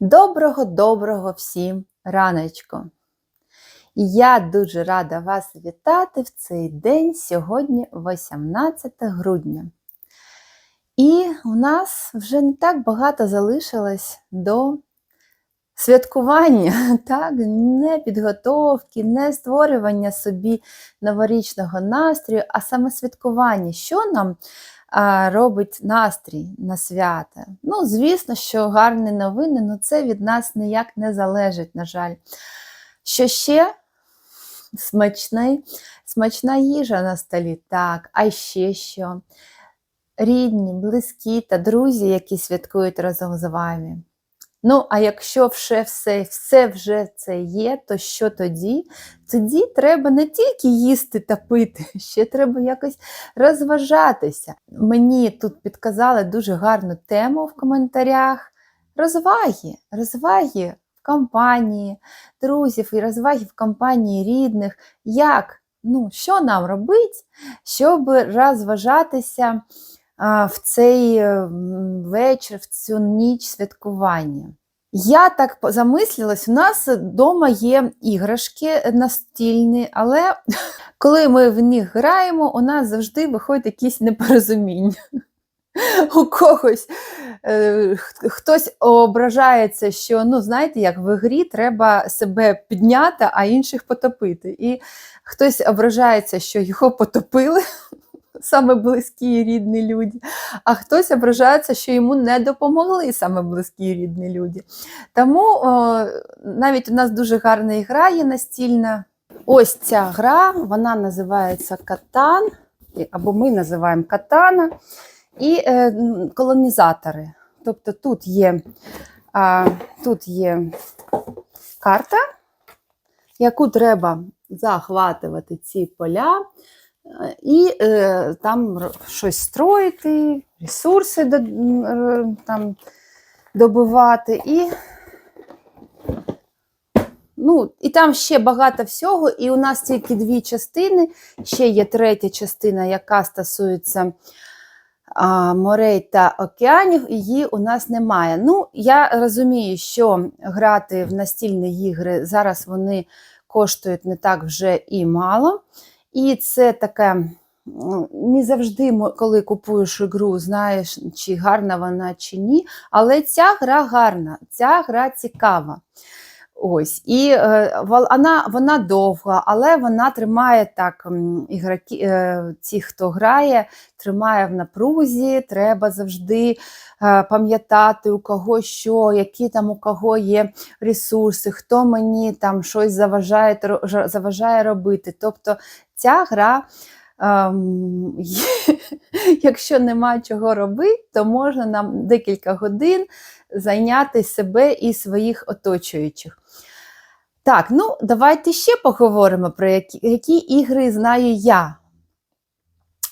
Доброго-доброго всім раночку! Я дуже рада вас вітати в цей день, сьогодні 18 грудня. І у нас вже не так багато залишилось до святкування, так? не підготовки, не створювання собі новорічного настрою, а саме святкування. Що нам а, робить настрій на свята? Ну, звісно, що гарні новини, але це від нас ніяк не залежить, на жаль. Що ще? Смачний, смачна їжа на столі, так, а ще що? Рідні, близькі та друзі, які святкують разом з вами. Ну, а якщо вже все, все вже це є, то що тоді? Тоді треба не тільки їсти та пити, ще треба якось розважатися. Мені тут підказали дуже гарну тему в коментарях. Розваги, розваги в компанії друзів і розваги в компанії рідних. Як? Ну, Що нам робити, щоб розважатися в цей вечір, в цю ніч святкування. Я так замислилась, у нас вдома є іграшки настільні, але коли ми в них граємо, у нас завжди виходить якісь непорозуміння. У когось е, хтось ображається, що, ну, знаєте, як в грі треба себе підняти, а інших потопити. І хтось ображається, що його потопили саме близькі і рідні люди, а хтось ображається, що йому не допомогли саме близькі і рідні люди. Тому о, навіть у нас дуже гарна гра є настільна. Ось ця гра, вона називається Катан, або ми називаємо Катана і е, колонізатори. Тобто тут є, а, тут є карта, яку треба захватувати ці поля і е, там щось строїти, ресурси до, там, добивати. І ну, і там ще багато всього, і у нас тільки дві частини, ще є третя частина, яка стосується а, морей та океанів, її у нас немає. Ну, Я розумію, що грати в настільні ігри зараз вони коштують не так вже і мало. І це таке. Не завжди, коли купуєш ігру, знаєш, чи гарна вона, чи ні. Але ця гра гарна, ця гра цікава. Ось, І е, вона вона довга, але вона тримає так, ігроки, е, ті, хто грає, тримає в напрузі, треба завжди е, пам'ятати, у кого що, які там у кого є ресурси, хто мені там щось заважає заважає робити. Тобто ця гра, ем, якщо нема чого робити, то можна нам декілька годин зайняти себе і своїх оточуючих. Так, ну давайте ще поговоримо про які, які ігри знаю я.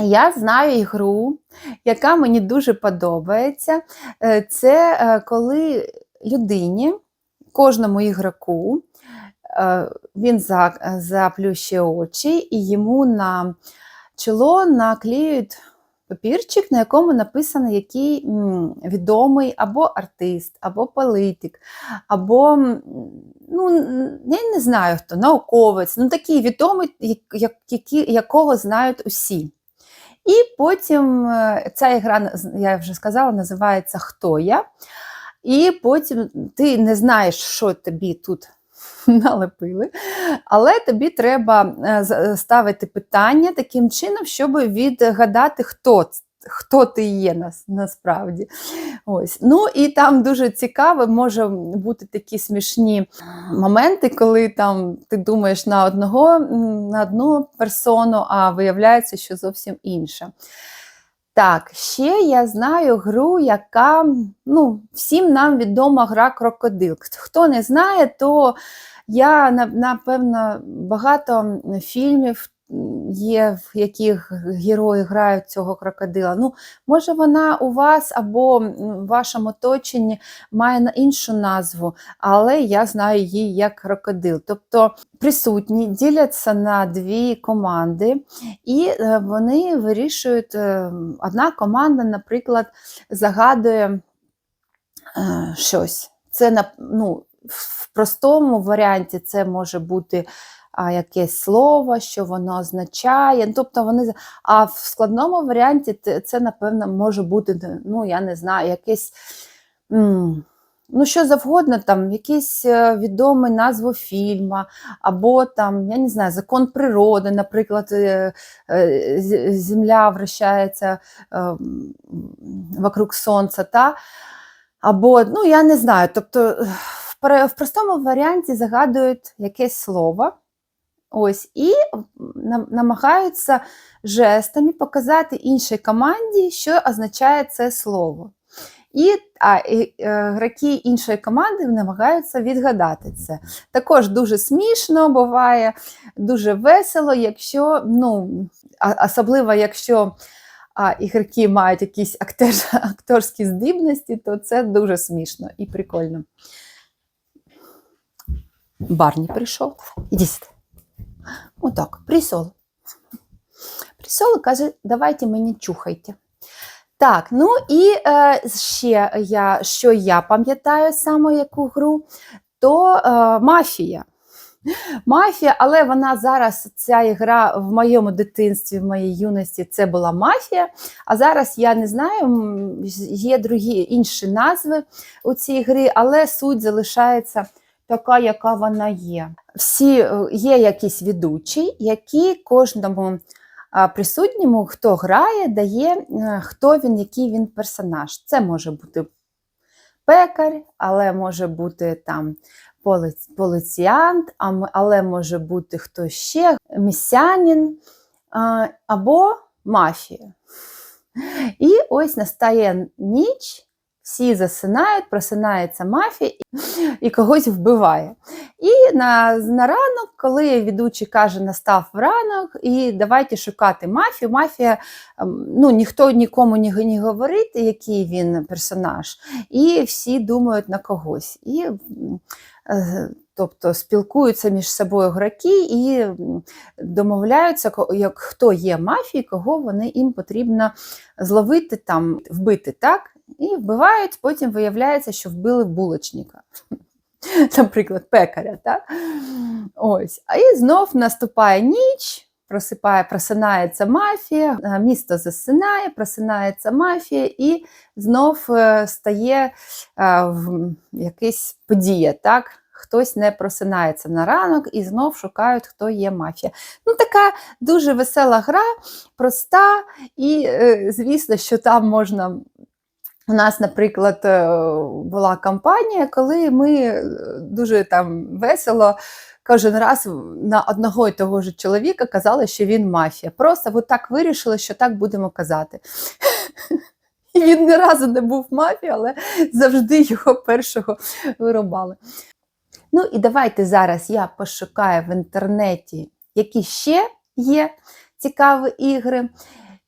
Я знаю ігру, яка мені дуже подобається. Е, це е, коли людині, кожному ігроку, е, він заплющує очі і йому на чоло наклеюють папірчик, на якому написано, який відомий або артист, або політик, або, ну, я не знаю хто, науковець, ну такий відомий, які, якого знають усі. І потім е, ця ігра, я вже сказала, називається Хто я? І потім ти не знаєш, що тобі тут налепили. Але тобі треба е, ставити питання таким чином, щоб відгадати, хто хто ти є насправді. Ось. Ну І там дуже цікаво, може бути такі смішні моменти, коли там ти думаєш на одного, на одну персону, а виявляється, що зовсім інша. Так, ще я знаю гру, яка ну, всім нам відома гра крокодил. Хто не знає, то я напевно багато фільмів є, в яких герої грають цього крокодила. Ну, Може, вона у вас або в вашому оточенні має іншу назву, але я знаю її як крокодил. Тобто присутні діляться на дві команди, і е, вони вирішують, е, одна команда, наприклад, загадує е, щось це ну, в простому варіанті це може бути якесь слово, що воно означає. Ну, Тобто вони, а в складному варіанті це, напевно, може бути, ну, я не знаю, якесь. Ну, що завгодно, там, якийсь е, відомий назву фільму, або там, я не знаю, закон природи, наприклад, е, е, Земля вращається вокруг Сонця, та? або, ну, я не знаю, тобто в простому варіанті загадують якесь слово, ось, і нам- намагаються жестами показати іншій команді, що означає це слово. І, а, і е, гравці іншої команди намагаються відгадати це. Також дуже смішно буває, дуже весело, якщо, ну, особливо якщо а, ігроки мають якісь актер, акторські здібності, то це дуже смішно і прикольно. Барні прийшов. Іди. Отак, присол. Присол каже, давайте мені чухайте. Так, ну і е, ще я, що я пам'ятаю саме яку гру, то е, мафія. Мафія, але вона зараз, ця ігра в моєму дитинстві, в моїй юності, це була мафія. А зараз я не знаю, є другі інші назви у цій грі, але суть залишається така, яка вона є. Всі е, є якісь ведучі, які кожному присутньому, хто грає, дає, е, хто він, який він персонаж. Це може бути пекар, але може бути там м- але може бути хто ще, місянин або мафія. І ось настає ніч, всі засинають, просинається мафія і, і когось вбиває. І на, на ранок, коли ведучий каже, настав ранок, і давайте шукати мафію. Мафія, ем, ну ніхто нікому не, не говорить, який він персонаж, і всі думають на когось. І, е, тобто спілкуються між собою гравці і домовляються, як хто є мафією, кого вони їм потрібно зловити там, вбити, так? І вбивають, потім виявляється, що вбили булочника. Наприклад, пекаря, так? Ось. А і знов наступає ніч, просипає, просинається мафія, е, місто засинає, просинається мафія, і знов е, стає е, якась подія, так? Хтось не просинається на ранок і знов шукають, хто є мафія. Ну, така дуже весела гра, проста, і звісно, що там можна. У нас, наприклад, е, була кампанія, коли ми е, дуже там весело кожен раз на одного і того ж чоловіка казали, що він мафія. Просто от так вирішили, що так будемо казати. І він ні разу не був мафією, але завжди його першого вирубали. Ну і давайте зараз я пошукаю в інтернеті, які ще є цікаві ігри,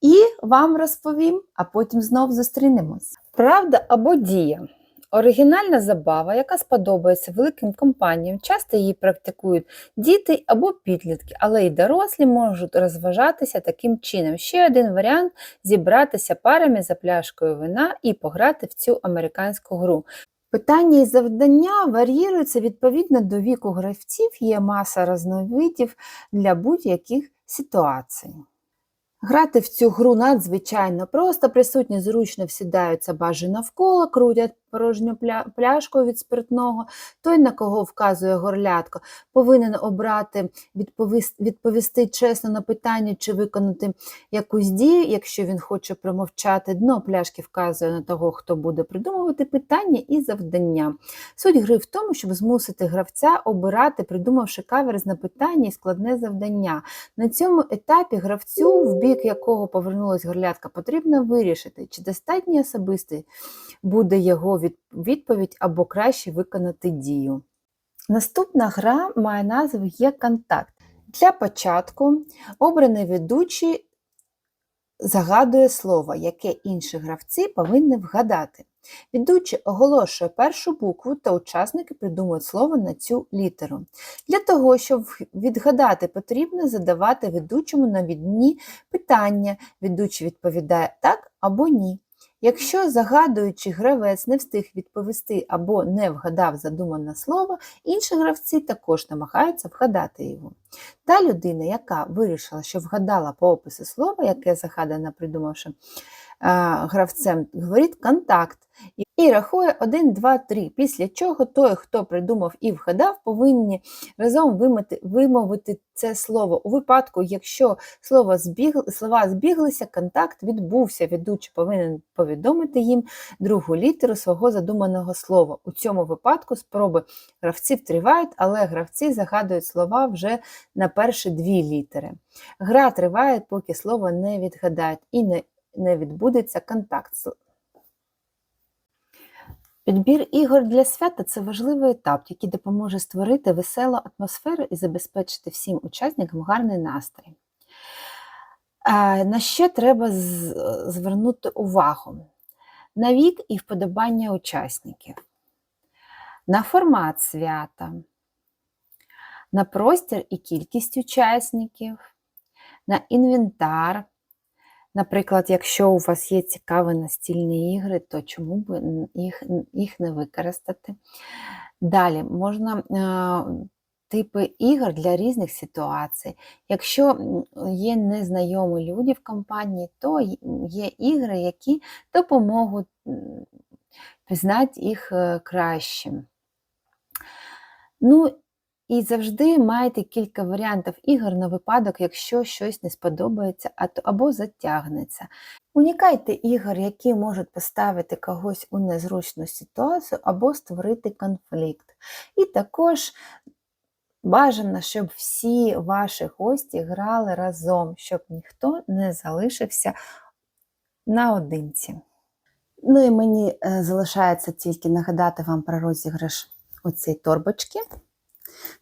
і вам розповім, а потім знов зустрінемось. Правда або дія. Оригінальна забава, яка сподобається великим компаніям, часто її практикують діти або підлітки, але й дорослі можуть розважатися таким чином. Ще один варіант зібратися парами за пляшкою вина і пограти в цю американську гру. Питання і завдання варіюються відповідно до віку гравців, є маса різновидів для будь-яких ситуацій. Грати в цю гру надзвичайно просто, присутні зручно всідаються бажі навколо, крутять порожню пляшку від спиртного. Той, на кого вказує горлятко, повинен обрати відповісти, чесно на питання чи виконати якусь дію, якщо він хоче промовчати. Дно пляшки вказує на того, хто буде придумувати питання і завдання. Суть гри в тому, щоб змусити гравця обирати, придумавши каверзне питання і складне завдання. На цьому етапі гравцю, в бік якого повернулась горлятка, потрібно вирішити, чи достатньо особистий буде його від- відповідь або краще виконати дію. Наступна гра має назву Є контакт. Для початку обраний ведучий загадує слово, яке інші гравці повинні вгадати. Ведучий оголошує першу букву, та учасники придумують слово на цю літеру. Для того, щоб відгадати, потрібно задавати ведучому навідні питання. Ведучий відповідає так або ні. Якщо загадуючий гравець не встиг відповісти або не вгадав задумане слово, інші гравці також намагаються вгадати його. Та людина, яка вирішила, що вгадала по опису слова, яке загадано, придумавши гравцем, говорить контакт і, рахує 1, 2, 3, після чого той, хто придумав і вгадав, повинні разом вимити, вимовити це слово. У випадку, якщо слово збіг, слова збіглися, контакт відбувся. Ведучий повинен повідомити їм другу літеру свого задуманого слова. У цьому випадку спроби гравців тривають, але гравці загадують слова вже на перші дві літери. Гра триває, поки слово не відгадають і не, не відбудеться контакт. Підбір ігор для свята це важливий етап, який допоможе створити веселу атмосферу і забезпечити всім учасникам гарний настрій. На що треба звернути увагу? На вік і вподобання учасників, на формат свята, на простір і кількість учасників, на інвентар. Наприклад, якщо у вас є цікаві настільні ігри, то чому б їх, їх не використати? Далі можна е, типи ігор для різних ситуацій. Якщо є незнайомі люди в компанії, то є ігри, які допоможуть пізнати їх е, краще. Ну, і завжди майте кілька варіантів ігор на випадок, якщо щось не сподобається або затягнеться. Унікайте ігор, які можуть поставити когось у незручну ситуацію або створити конфлікт. І також бажано, щоб всі ваші гості грали разом, щоб ніхто не залишився наодинці. Ну і мені е, залишається тільки нагадати вам про розіграш оцієї торбочки.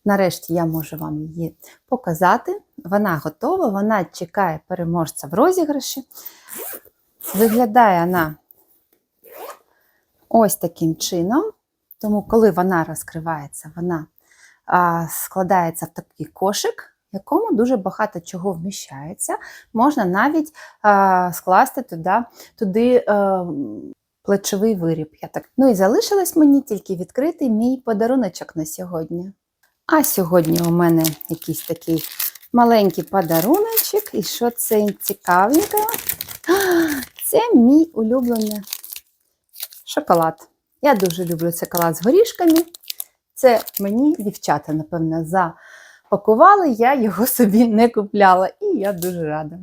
Нарешті я можу вам її показати. Вона готова, вона чекає переможця в розіграші. Виглядає вона ось таким чином. Тому, коли вона розкривається, вона а, складається в такий кошик, в якому дуже багато чого вміщається. Можна навіть а, скласти туди, туди а, плечовий виріб. Я так. Ну і залишилось мені тільки відкрити мій подаруночок на сьогодні. А сьогодні у мене якийсь такий маленький подаруночок. І що це цікавеньке? Це мій улюблений шоколад. Я дуже люблю шоколад з горішками. Це мені дівчата, напевно, запакували, я його собі не купляла. І я дуже рада.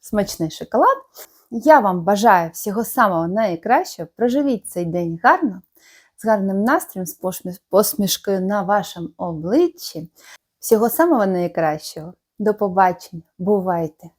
Смачний шоколад. Я вам бажаю всього самого найкращого. Проживіть цей день гарно, з гарним настроєм, з посмішкою на вашому обличчі. Всього самого найкращого. До побачення. Бувайте!